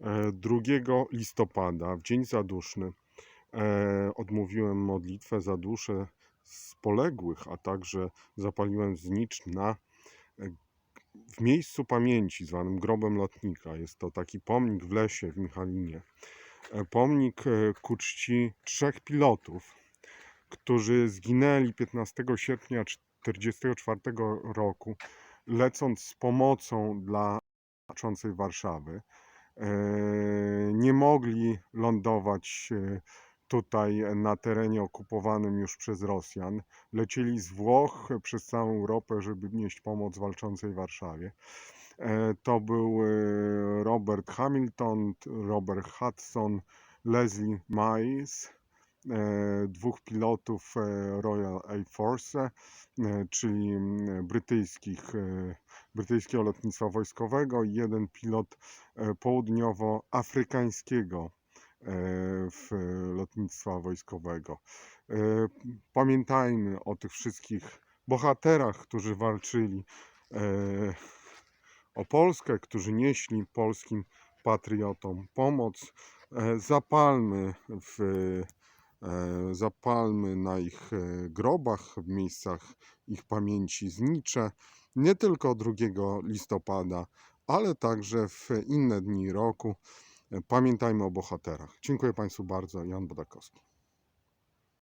E, 2 listopada, w Dzień Zaduszny, e, odmówiłem modlitwę za dusze z poległych, a także zapaliłem znicz na, e, w miejscu pamięci zwanym Grobem Lotnika. Jest to taki pomnik w lesie w Michalinie. E, Pomnik e, ku czci trzech pilotów, którzy zginęli 15 sierpnia 1944 roku, lecąc z pomocą dla walczącej Warszawy. E, Nie mogli lądować e, tutaj na terenie okupowanym już przez Rosjan. Lecieli z Włoch przez całą Europę, żeby nieść pomoc walczącej Warszawie. E, To był Robert Hamilton, Robert Hudson, Leslie Miles, dwóch pilotów e, Royal Air Force, e, czyli mm, brytyjskich, e, brytyjskiego lotnictwa wojskowego i jeden pilot e, południowoafrykańskiego e, w lotnictwa wojskowego. E, Pamiętajmy o tych wszystkich bohaterach, którzy walczyli e, o Polskę, którzy nieśli polskim patriotom pomoc. E, Zapalmy w e, zapalmy na ich e, grobach, w miejscach ich pamięci znicze, nie tylko 2 listopada, ale także w inne dni roku. E, Pamiętajmy o bohaterach. Dziękuję Państwu bardzo. Jan Bodakowski.